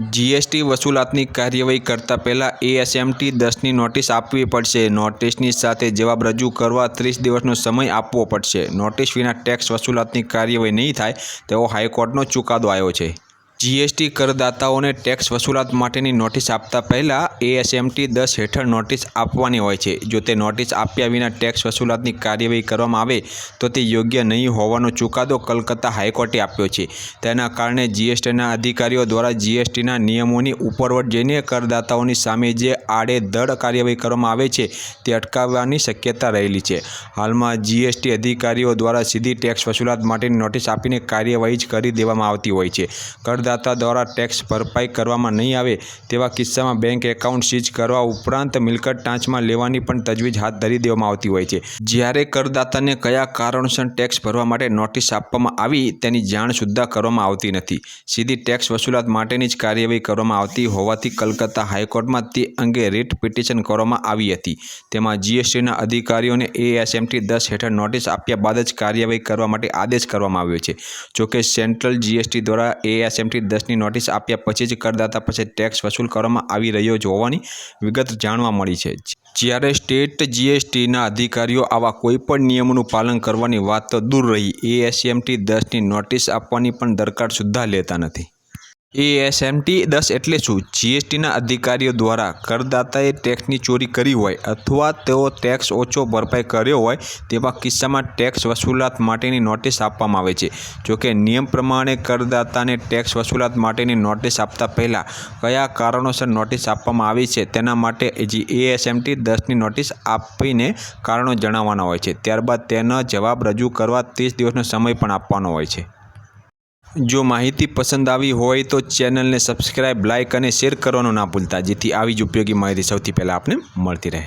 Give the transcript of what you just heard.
GST વસૂલાતની કાર્યવાહી કરતા પહેલા એએસએમટી દસની નોટિસ આપવી પડશે. નોટિસની સાથે જવાબ રજૂ કરવા ત્રીસ દિવસનો સમય આપવો પડશે. નોટિસ વિના ટેક્સ વસૂલાતની કાર્યવાહી નહીં થાય તેવો હાઈકોર્ટનો ચુકાદો આવ્યો છે. જીએસટી કરદાતાઓને ટેક્સ વસૂલાત માટેની નોટિસ આપતા પહેલાં એએસએમટી દસ હેઠળ નોટિસ આપવાની હોય છે. જો તે નોટિસ આપ્યા વિના ટેક્સ વસૂલાતની કાર્યવાહી કરવામાં આવે, તો તે યોગ્ય નહીં હોવાનો ચુકાદો કલકત્તા હાઈકોર્ટે આપ્યો છે. તેના કારણે જીએસટીના અધિકારીઓ દ્વારા જીએસટીના નિયમોની ઉપરવટ જઈને કરદાતાઓની સામે જે આડેધડ કાર્યવાહી કરવામાં આવે છે, તે અટકાવવાની શક્યતા રહેલી છે. હાલમાં જીએસટી અધિકારીઓ દ્વારા સીધી ટેક્સ વસૂલાત માટેની નોટિસ આપીને કાર્યવાહી જ કરી દેવામાં આવતી હોય છે. કરદાતા દ્વારા ટેક્સ ભરપાઈ કરવામાં નહીં આવે તેવા કિસ્સામાં બેંક એકાઉન્ટ સીઝ કરવા ઉપરાંત મિલકત ટાંચમાં લેવાની પણ તજવીજ હાથ ધરી દેવામાં આવતી હોય છે. જ્યારે કરદાતાને કયા કારણોસર ટેક્સ ભરવા માટે નોટિસ આપવામાં આવી તેની જાણ સુદ્ધા કરવામાં આવતી નથી. સીધી ટેક્સ વસૂલાત માટેની જ કાર્યવાહી કરવામાં આવતી હોવાથી કલકત્તા હાઈકોર્ટમાં તે અંગે રીટ પિટિશન કરવામાં આવી હતી. તેમાં જીએસટીના અધિકારીઓને એએસએમટી દસ હેઠળ નોટિસ આપ્યા બાદ જ કાર્યવાહી કરવા માટે આદેશ કરવામાં આવ્યો છે. જોકે સેન્ટ્રલ જીએસટી દ્વારા એએસએમટી દસની નોટિસ આપ્યા પછી જ કરદાતા પાસે ટેક્સ વસૂલ કરવામાં આવી રહ્યો જ હોવાની વિગત જાણવા મળી છે. જ્યારે સ્ટેટ જીએસટીના અધિકારીઓ આવા કોઈપણ નિયમોનું પાલન કરવાની વાત તો દૂર રહી. એએસએમટી દસની નોટિસ આપવાની પણ દરકાર સુદ્ધા લેતા નથી. એએસએમટી દસ એટલે શું? જીએસટીના અધિકારીઓ દ્વારા કરદાતાએ ટેક્સની ચોરી કરી હોય અથવા તેઓ ટેક્સ ઓછો ભરપાઈ કર્યો હોય તેવા કિસ્સામાં ટેક્સ વસૂલાત માટેની નોટિસ આપવામાં આવે છે. જોકે નિયમ પ્રમાણે કરદાતાને ટેક્સ વસૂલાત માટેની નોટિસ આપતા પહેલાં કયા કારણોસર નોટિસ આપવામાં આવી છે તેના માટે એએસએમટી દસની નોટિસ આપીને કારણો જણાવવાના હોય છે. ત્યારબાદ તેનો જવાબ રજૂ કરવા ત્રીસ દિવસનો સમય પણ આપવાનો હોય છે. જો માહિતી પસંદ આવી હોય તો ચેનલને સબસ્ક્રાઈબ લાઇક અને શેર કરવાનું ના ભૂલતા, જેથી આવી જ ઉપયોગી માહિતી સૌથી પહેલાં આપને મળતી રહે.